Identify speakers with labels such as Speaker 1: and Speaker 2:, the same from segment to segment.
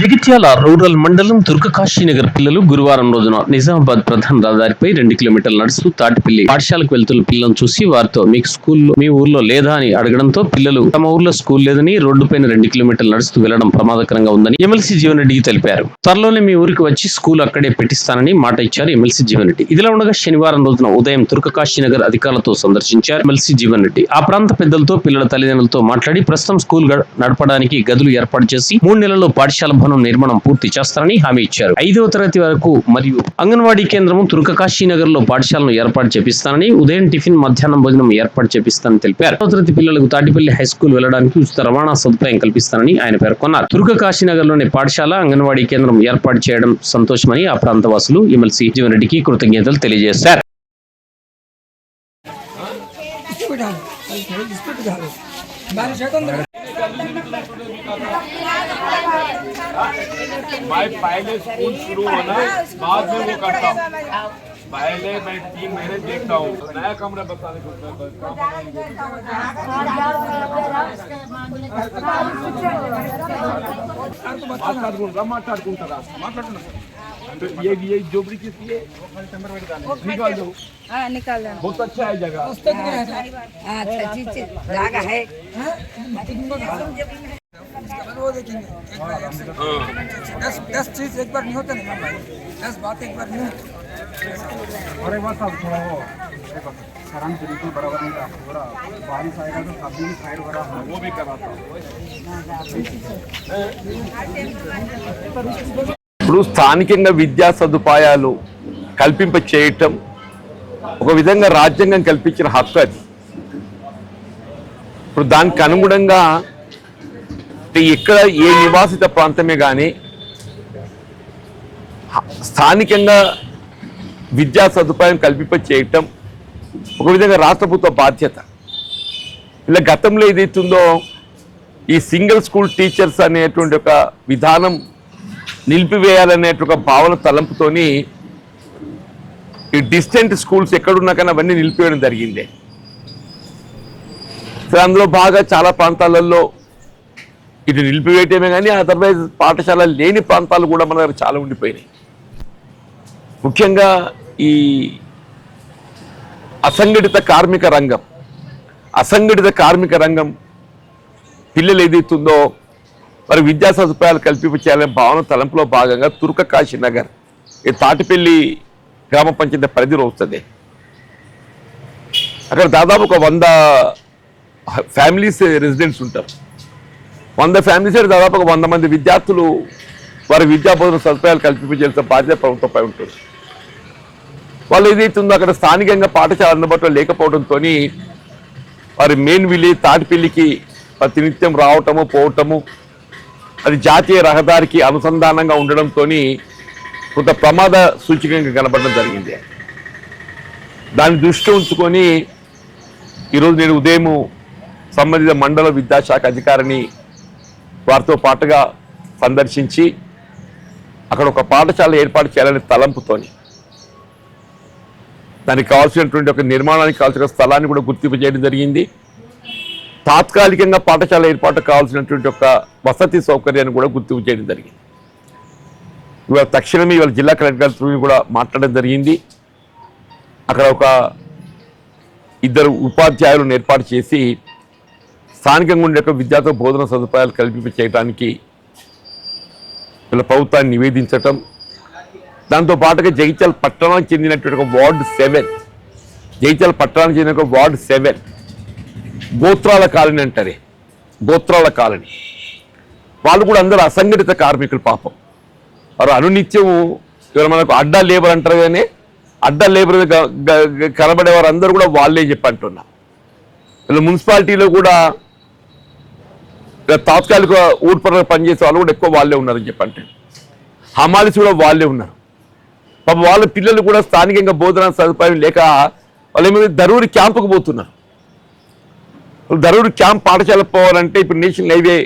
Speaker 1: Jagtial rural మండలం తుర్కకాశీనగర్ పిల్లలు గురువారం రోజున నిజామాబాద్ ప్రధాన రహదారిపై రెండు కిలోమీటర్లు నడుస్తూ తాటిపల్లి పాఠశాలకు వెళ్తున్న పిల్లలను చూసి వారితో మీకు స్కూల్లో మీ ఊర్లో లేదా అని అడగడంతో పిల్లలు తమ ఊర్లో స్కూల్ లేదని రోడ్డుపైన రెండు కిలోమీటర్లు నడుస్తూ వెళ్ళడం ప్రమాదకరంగా ఉందని ఎమ్మెల్సీ జీవన్రెడ్డికి తెలిపారు. త్వరలోనే మీ ఊరికి వచ్చి స్కూల్ అక్కడే పెట్టిస్తానని మాట ఇచ్చారు ఎమ్మెల్సీ జీవన్ రెడ్డి ఇదిలా ఉండగా శనివారం రోజున ఉదయం తుర్కకాశీనగర్ అధికారులతో సందర్శించారు ఎమ్మెల్సీ జీవన్ రెడ్డి ఆ ప్రాంత పెద్దలతో పిల్లల తల్లిదండ్రులతో మాట్లాడి ప్రస్తుతం స్కూల్ గ- నడపడానికి గదులు ఏర్పాటు చేసి మూడు నెలల్లో పాఠశాల భవనం నిర్మాణం పూర్తి చేస్తారని హామీ ఇచ్చారు. ఐదవ తరగతి వరకు మరియు అంగన్వాడీ కేంద్రం తుర్కకాశీ నగర్లో పాఠశాలను ఏర్పాటు చేపిస్తానని ఉదయం టిఫిన్ మధ్యాహ్నం భోజనం ఏర్పాటు చేపిస్తానని తెలిపారు. ఐదవ తరగతి పిల్లలకు తాటిపల్లి హై స్కూల్ వెళ్ళడానికి ఉచిత రవాణా సదుపాయం కల్పిస్తానని ఆయన పేర్కొన్నారు. తుర్కకాశీ నగర్లోని పాఠశాల అంగన్వాడీ కేంద్రం ఏర్పాటు చేయడం సంతోషమని ఆ ప్రాంతవాసులు ఎమ్మెల్సీ జీవన్ రెడ్డికి కృతజ్ఞతలు తెలియజేశారు.
Speaker 2: బాగా
Speaker 3: मैं पहले स्कूल शुरू होना बाद में वो करता हूँ पहले मैं तीन महीने देखता हूँ नया कमरा बताने को माटाडुंटा माटाडुंटा तो ये भी यही जोबरी किसकी है? निकाल दो
Speaker 4: हाँ निकाल दो
Speaker 3: बहुत अच्छा है जगह।
Speaker 4: अच्छा चीज़ जगह है।
Speaker 2: अच्छा, वो देखेंगे हाँ? दस दस चीज़ एक बार नहीं होता ना दस बात एक बार नहीं
Speaker 5: और एक बात साहब थोड़ा वो सराम तो बिल्कुल बराबर नहीं था। थोड़ा बारिश आएगा तो सब्ज़ी भी साइड हो।
Speaker 3: वो भी कराता ఇప్పుడు స్థానికంగా విద్యా సదుపాయాలు కల్పింప చేయటం ఒక విధంగా రాజ్యాంగం కల్పించిన హక్కు అది. ఇప్పుడు దానికి అనుగుణంగా ఇక్కడ ఏ నివాసిత ప్రాంతమే కానీ స్థానికంగా విద్యా సదుపాయం కల్పింప చేయటం ఒక విధంగా రాష్ట్ర ప్రభుత్వ బాధ్యత. ఇలా గతంలో ఏదైతుందో ఈ సింగిల్ స్కూల్ టీచర్స్ అనేటువంటి ఒక విధానం నిలిపివేయాలనే ఒక భావన తలంపుతోని ఈ డిస్టెంట్ స్కూల్స్ ఎక్కడున్నా కానీ అవన్నీ నిలిపివేయడం జరిగింది. సో అందులో బాగా చాలా ప్రాంతాలలో ఇటు నిలిపివేయటమే కానీ అదర్వైజ్ పాఠశాల లేని ప్రాంతాలు కూడా మన దగ్గర చాలా ఉండిపోయినాయి. ముఖ్యంగా ఈ అసంఘటిత కార్మిక రంగం అసంఘటిత కార్మిక రంగం పిల్లలు ఏదైతుందో మరి విద్యా సదుపాయాలు కల్పింప భావన తలంపులో భాగంగా తుర్క కాశీ నగర్ ఈ తాటిపల్లి గ్రామ పంచాయతీ పరిధిలో వస్తుంది. అక్కడ దాదాపు ఒక వంద ఫ్యామిలీస్ రెసిడెంట్స్ ఉంటారు. వంద ఫ్యామిలీస్ దాదాపు ఒక వంద మంది విద్యార్థులు వారి విద్యా బోధన సదుపాయాలు కల్పించాల్సిన బాధ్యత ప్రభుత్వంపై ఉంటుంది. వాళ్ళు ఏదైతే ఉందో అక్కడ స్థానికంగా పాఠశాల అందుబాటులో లేకపోవడంతో వారి మెయిన్ విలేజ్ తాటిపల్లికి ప్రతినిత్యం రావటము పోవటము అది జాతీయ రహదారికి అనుసంధానంగా ఉండడంతో కొంత ప్రమాద సూచికంగా కనపడడం జరిగింది. దాన్ని దృష్టి ఉంచుకొని ఈరోజు నేను ఉదయం సంబంధిత మండల విద్యాశాఖ అధికారిని వారితో పాటుగా సందర్శించి అక్కడ ఒక పాఠశాల ఏర్పాటు చేయాలనే తలంపుతోని దానికి కావాల్సినటువంటి ఒక నిర్మాణానికి కావాల్సిన స్థలాన్ని కూడా గుర్తింపు చేయడం జరిగింది. తాత్కాలికంగా పాఠశాల ఏర్పాటు కావాల్సినటువంటి ఒక వసతి సౌకర్యాన్ని కూడా గుర్తింపు చేయడం జరిగింది. ఇవాళ తక్షణమే ఇవాళ జిల్లా కలెక్టర్ కూడా మాట్లాడడం జరిగింది. అక్కడ ఒక ఇద్దరు ఉపాధ్యాయులను ఏర్పాటు చేసి స్థానికంగా ఉండే ఒక విద్యార్థుల బోధన సదుపాయాలు కల్పింప చేయడానికి వీళ్ళ ప్రభుత్వాన్ని నివేదించటం దాంతో పాటుగా జగిత్యాల పట్టణానికి చెందినటువంటి ఒక వార్డు సెవెన్ జగిత్యాల పట్టణానికి చెందిన ఒక వార్డు సెవెన్ గోత్రాల కాలనీ అంటారే. గోత్రాల కాలనీ. వాళ్ళు కూడా అందరూ అసంఘటిత కార్మికులు పాపం. వారు అనునిత్యం ఇవాళ మనకు అడ్డా లేబర్ అంటారు కానీ అడ్డా లేబర్ కనబడే వారందరూ కూడా వాళ్ళే చెప్పంటున్నా ఇలా మున్సిపాలిటీలో కూడా ఇలా తాత్కాలిక ఊర్పరంగా పనిచేసే వాళ్ళు కూడా ఎక్కువ వాళ్ళే ఉన్నారని చెప్పి అంటే హమాలిస్ కూడా వాళ్ళే ఉన్నారు. పాప వాళ్ళ పిల్లలు కూడా స్థానికంగా బోధన సదుపాయం లేక వాళ్ళ మీద దరూరి క్యాంపుకు పోతున్నారు. ధరుడు క్యాంప్ పాఠశాల పోవాలంటే ఇప్పుడు నేషనల్ హైవే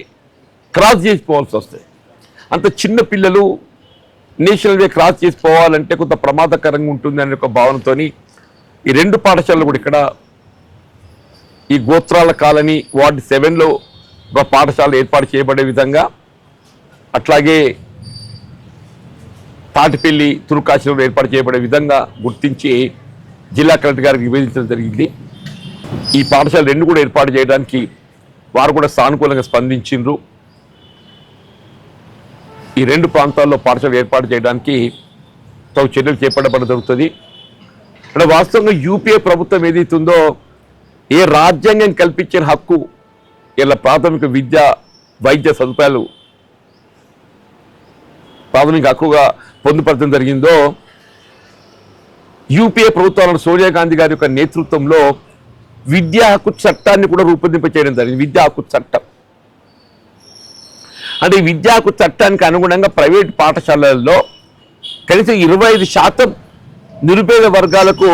Speaker 3: క్రాస్ చేసి పోవాల్సి వస్తుంది. అంత చిన్న పిల్లలు నేషనల్ హైవే క్రాస్ చేసి పోవాలంటే కొంత ప్రమాదకరంగా ఉంటుంది అనే ఒక భావనతోని ఈ రెండు పాఠశాలలు కూడా ఇక్కడ ఈ గోత్రాల కాలనీ వార్డు సెవెన్లో ఒక పాఠశాల ఏర్పాటు చేయబడే విధంగా అట్లాగే తాటిపల్లి తురుకాశీలో ఏర్పాటు చేయబడే విధంగా గుర్తించి జిల్లా కలెక్టర్ గారికి నివేదించడం జరిగింది. ఈ పాఠశాల రెండు కూడా ఏర్పాటు చేయడానికి వారు కూడా సానుకూలంగా స్పందించిండ్రు. ఈ రెండు ప్రాంతాల్లో పాఠశాల ఏర్పాటు చేయడానికి తగు చర్యలు చేపట్టబడ జరుగుతుంది. ఇక్కడ వాస్తవంగా యూపీఏ ప్రభుత్వం ఏదైతుందో ఏ రాజ్యాంగం కల్పించిన హక్కు ఇలా ప్రాథమిక విద్య వైద్య సదుపాయాలు ప్రాథమిక హక్కుగా పొందుపరచడం జరిగిందో యూపీఏ ప్రభుత్వాలను సోనియా గాంధీ గారి యొక్క నేతృత్వంలో విద్యా హక్కు చట్టాన్ని కూడా రూపొందింప చేయడం జరిగింది. విద్యా హక్కు చట్టం. అంటే విద్యా హక్కు చట్టానికి అనుగుణంగా ప్రైవేట్ పాఠశాలల్లో కనీసం ఇరవై ఐదు శాతం నిరుపేద వర్గాలకు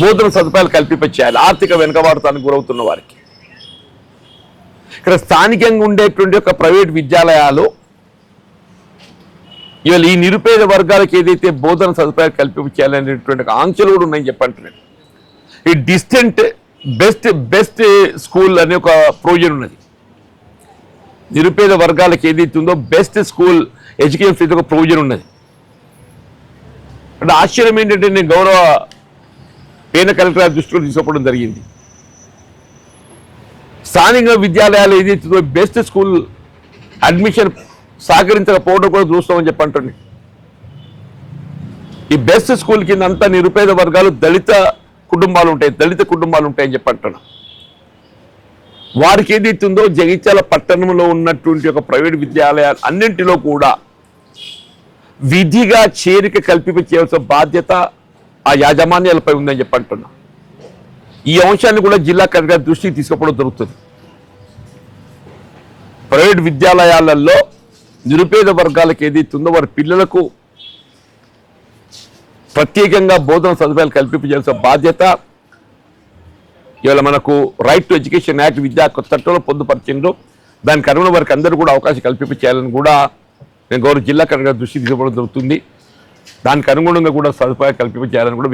Speaker 3: బోధన సదుపాయాలు కల్పింపచేయాలి. ఆర్థిక వెనుకబాటుతానికి గురవుతున్న వారికి. ఇక్కడ స్థానికంగా ఉండేటువంటి ఒక ప్రైవేట్ విద్యాలయాలు ఇవాళ ఈ నిరుపేద వర్గాలకు ఏదైతే బోధన సదుపాయాలు కల్పించాలనేటువంటి ఆంక్షలు కూడా ఉన్నాయని చెప్పంటున్నాను ఈ డిస్టెంట్ బెస్ట్ బెస్ట్ స్కూల్ అనే ఒక ప్రొవిజన్ ఉన్నది. నిరుపేద వర్గాలకు ఏదైతుందో ఉందో బెస్ట్ స్కూల్ ఎడ్యుకేషన్ ఫీజు ఒక ప్రొవిజన్ ఉన్నది. అంటే ఆశ్చర్యం ఏంటంటే నేను గౌరవ పేన కలెక్టర్ దృష్టిలో తీసుకోవడం జరిగింది. స్థానిక విద్యాలయాలు ఏదైతుందో బెస్ట్ స్కూల్ అడ్మిషన్ సహకరించకపోవడం కూడా చూస్తామని చెప్పి ఈ బెస్ట్ స్కూల్ కింద అంతా నిరుపేద వర్గాలు దళిత కుటుంబాలు ఉంటాయి దళిత కుటుంబాలు ఉంటాయని చెప్పి అంటాడు వారికి ఏదైతుందో ఉందో జగిత్యాల పట్టణంలో ఉన్నటువంటి ఒక ప్రైవేట్ విద్యాలయాలు అన్నింటిలో కూడా విధిగా చేరిక కల్పింప చేయాల్సిన బాధ్యత ఆ యాజమాన్యాలపై ఉందని చెప్పి అంటున్నా ఈ అంశాన్ని కూడా జిల్లా కలెక్టర్ దృష్టికి తీసుకుపోవడం జరుగుతుంది. ప్రైవేట్ విద్యాలయాలలో నిరుపేద వర్గాలకు ఏదైతుందో వారి పిల్లలకు ప్రత్యేకంగా బోధన సదుపాయాలు కల్పించాల్సిన బాధ్యత ఇవాళ మనకు రైట్ టు ఎడ్యుకేషన్ యాక్ట్ విద్యా కొత్త చట్టంలో పొందుపరిచిండ్రు. దానికి అనుగుణ వారికి అందరూ కూడా అవకాశం కల్పించాలని కూడా నేను గౌరవ జిల్లా కలెక్టర్ దృష్టి తీసుకోవడం జరుగుతుంది. దానికి అనుగుణంగా కూడా సదుపాయాలు కల్పించాలని కూడా